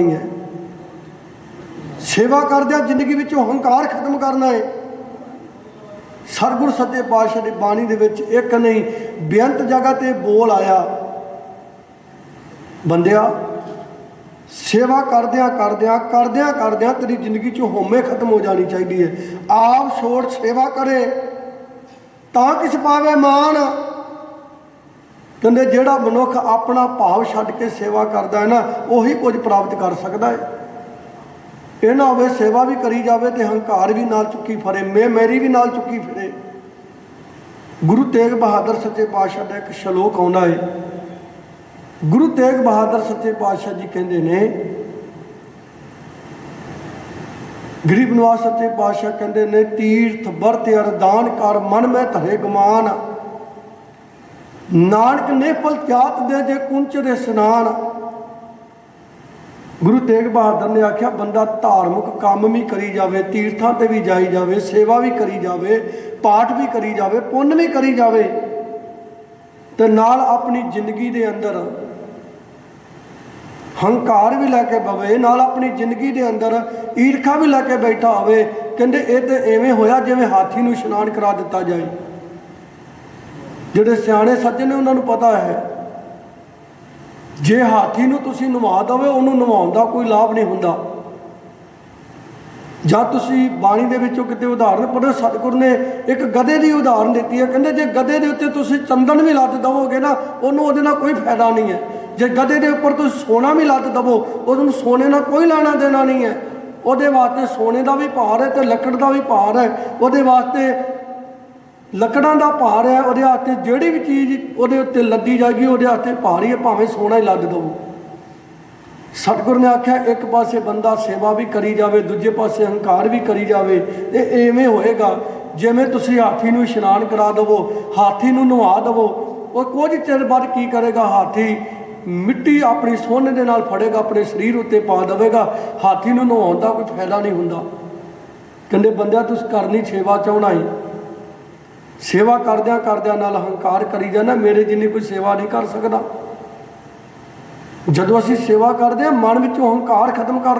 ਨਹੀਂ ਹੈ। ਸੇਵਾ ਕਰਦਿਆਂ ਜ਼ਿੰਦਗੀ ਵਿੱਚ ਹੰਕਾਰ ਖਤਮ ਕਰਨਾ ਹੈ ਸਰਗੁਰ ਸੱਚੇ ਪਾਤਸ਼ਾਹ ਦੀ ਬਾਣੀ ਦੇ ਵਿੱਚ ਇੱਕ ਨਹੀਂ, ਬੇਅੰਤ ਜਗ੍ਹਾ ਤੇ ਬੋਲ ਆਇਆ। ਬੰਦਿਆ, ਸੇਵਾ ਕਰਦਿਆਂ ਕਰਦਿਆਂ ਕਰਦਿਆਂ ਕਰਦਿਆਂ ਤੇਰੀ ਜ਼ਿੰਦਗੀ ਚ ਹੋਮੇ ਖਤਮ ਹੋ ਜਾਣੀ ਚਾਹੀਦੀ ਹੈ। ਆਪ ਛੋੜ ਸੇਵਾ ਕਰੇ, ਤਾਂ ਕਿਸ ਪਾਵੇ ਮਾਨ ਕਹਿੰਦੇ ਜਿਹੜਾ ਮਨੁੱਖ ਆਪਣਾ ਭਾਵ ਛੱਡ ਕੇ ਸੇਵਾ ਕਰਦਾ ਹੈ ਨਾ, ਉਹੀ ਕੁਝ ਪ੍ਰਾਪਤ ਕਰ ਸਕਦਾ ਹੈ। ਇਹ ਨਾ ਹੋਵੇ ਸੇਵਾ ਵੀ ਕਰੀ ਜਾਵੇ ਤੇ ਹੰਕਾਰ ਵੀ ਨਾਲ ਚੁੱਕੀ ਫਰੇ ਮੈਂ ਮੇਰੀ ਵੀ ਨਾਲ ਚੁੱਕੀ ਫਿਰੇ। ਗੁਰੂ ਤੇਗ ਬਹਾਦਰ ਸੱਚੇ ਪਾਤਸ਼ਾਹ ਦਾ ਇੱਕ ਸ਼ਲੋਕ ਆਉਂਦਾ ਹੈ। ਗੁਰੂ ਤੇਗ ਬਹਾਦਰ ਸੱਚੇ ਪਾਤਸ਼ਾਹ ਜੀ ਕਹਿੰਦੇ ਨੇ, ਗਰੀਬ ਨਿਵਾਸ ਸੱਚੇ ਪਾਤਸ਼ਾਹ ਕਹਿੰਦੇ ਨੇ, ਤੀਰਥ ਵਰਤ ਅਰਦਾਨ ਕਰ, ਮਨ ਮੈਂ ਧਰੇ ਗਮਾਨ। ਨਾਨਕ ਨੇ ਪਲ ਦੇ ਜੇ ਕੁੰਚਰੇ ਇਸ਼ਨਾਨ। ਗੁਰੂ ਤੇਗ ਬਹਾਦਰ ਨੇ ਆਖਿਆ, ਬੰਦਾ ਧਾਰਮਿਕ ਕੰਮ ਵੀ ਕਰੀ ਜਾਵੇ, ਤੀਰਥਾਂ ਤੇ ਵੀ ਜਾਈ ਜਾਵੇ, ਸੇਵਾ ਵੀ ਕਰੀ ਜਾਵੇ, ਪਾਠ ਵੀ ਕਰੀ ਜਾਵੇ, ਪੁੰਨ ਵੀ ਕਰੀ ਜਾਵੇ ਤੇ ਨਾਲ ਆਪਣੀ ਜ਼ਿੰਦਗੀ ਦੇ ਅੰਦਰ ਹੰਕਾਰ ਵੀ ਲੈ ਕੇ ਬਵੇ, ਨਾਲ ਆਪਣੀ ਜ਼ਿੰਦਗੀ ਦੇ ਅੰਦਰ ਈਰਖਾ ਵੀ ਲੈ ਕੇ ਬੈਠਾ ਹੋਵੇ, ਕਹਿੰਦੇ ਇਹ ਤੇ ਐਵੇਂ ਹੋਇਆ ਜਿਵੇਂ ਹਾਥੀ ਨੂੰ ਇਸ਼ਨਾਨ ਕਰਾ ਦਿੱਤਾ ਜਾਏ। ਜਿਹੜੇ ਸਿਆਣੇ ਸੱਜਣ ਨੇ ਉਹਨਾਂ ਨੂੰ ਪਤਾ ਹੈ। ਜੇ ਹਾਥੀ ਨੂੰ ਤੁਸੀਂ ਨਵਾ ਦਵੇ, ਉਹਨੂੰ ਨਵਾਉਣ ਦਾ ਕੋਈ ਲਾਭ ਨਹੀਂ ਹੁੰਦਾ। ਜਾਂ ਤੁਸੀਂ ਬਾਣੀ ਦੇ ਵਿੱਚੋਂ ਕਿਤੇ ਉਦਾਹਰਨ ਪੜ੍ਹੋ, ਸਤਿਗੁਰ ਨੇ ਇੱਕ ਗਧੇ ਦੀ ਉਦਾਹਰਨ ਦਿੱਤੀ ਹੈ। ਕਹਿੰਦੇ ਜੇ ਗਧੇ ਦੇ ਉੱਤੇ ਤੁਸੀਂ ਚੰਦਨ ਵੀ ਲੱਦ ਦਵੋਗੇ ਨਾ, ਉਹਨੂੰ ਉਹਦੇ ਨਾਲ ਕੋਈ ਫਾਇਦਾ ਨਹੀਂ ਹੈ। ਜੇ ਗਧੇ ਦੇ ਉੱਪਰ ਤੁਸੀਂ ਸੋਨਾ ਵੀ ਲੱਦ ਦਵੋ, ਉਹਨੂੰ ਸੋਨੇ ਨਾਲ ਕੋਈ ਲੈਣਾ ਦੇਣਾ ਨਹੀਂ ਹੈ। ਉਹਦੇ ਵਾਸਤੇ ਸੋਨੇ ਦਾ ਵੀ ਭਾਰ ਹੈ ਤੇ ਲੱਕੜ ਦਾ ਵੀ ਭਾਰ ਹੈ। ਉਹਦੇ ਵਾਸਤੇ ਲੱਕੜਾਂ ਦਾ ਭਾਰ ਹੈ, ਉਹਦੇ ਹੱਥੇ ਜਿਹੜੀ ਵੀ ਚੀਜ਼ ਉਹਦੇ ਉੱਤੇ ਲੱਦੀ ਜਾਏਗੀ, ਉਹਦੇ ਹੱਥੇ ਭਾਰ ਹੀ ਹੈ ਭਾਵੇਂ ਸੋਨਾ ਹੀ ਲੱਦ ਦਵੋ ਸਤਿਗੁਰ ਨੇ ਆਖਿਆ, ਇੱਕ ਪਾਸੇ ਬੰਦਾ ਸੇਵਾ ਵੀ ਕਰੀ ਜਾਵੇ, ਦੂਜੇ ਪਾਸੇ ਹੰਕਾਰ ਵੀ ਕਰੀ ਜਾਵੇ, ਇਹ ਐਵੇਂ ਹੋਏਗਾ, ਜਿਵੇਂ ਤੁਸੀਂ ਹਾਥੀ ਨੂੰ ਇਸ਼ਨਾਨ ਕਰਾ ਦਵੋ, ਹਾਥੀ ਨੂੰ ਨਵਾ ਦਵੋ, ਉਹ ਕੁਝ ਚਿਰ ਬਾਅਦ ਕੀ ਕਰੇਗਾ, ਹਾਥੀ ਮਿੱਟੀ ਆਪਣੀ ਸੋਨੇ ਦੇ ਨਾਲ ਫੜੇਗਾ, ਆਪਣੇ ਸਰੀਰ ਉੱਤੇ ਪਾ ਦੇਵੇਗਾ, ਹਾਥੀ ਨੂੰ ਨਹਾਉਣ ਦਾ ਕੋਈ ਫਾਇਦਾ ਨਹੀਂ ਹੁੰਦਾ। ਕਹਿੰਦੇ, ਬੰਦਿਆ, ਤੁਸੀਂ ਕਰਨੀ ਸੇਵਾ ਚਾਹਣਾ ਹੈ ਸੇਵਾ ਕਰਦਿਆਂ ਕਰਦਿਆਂ ਨਾਲ ਹੰਕਾਰ ਕਰੀ ਜਾਂਦਾ, ਮੇਰੇ ਜਿੰਨੀ ਕੋਈ ਸੇਵਾ ਨਹੀਂ ਕਰ ਸਕਦਾ। ਜਦੋਂ ਅਸੀਂ ਸੇਵਾ ਕਰਦੇ ਹਾਂ, ਮਨ ਵਿੱਚੋਂ ਹੰਕਾਰ ਖਤਮ ਕਰਨ